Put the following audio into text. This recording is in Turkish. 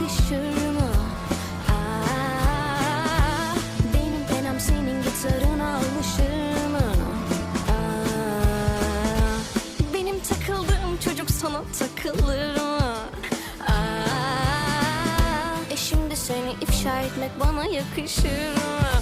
yakışır mı? Aa, benim penam senin gitarına alışır mı? Aa, benim takıldığım çocuk sana takılır mı? Aa, e şimdi seni ifşa etmek bana yakışır mı?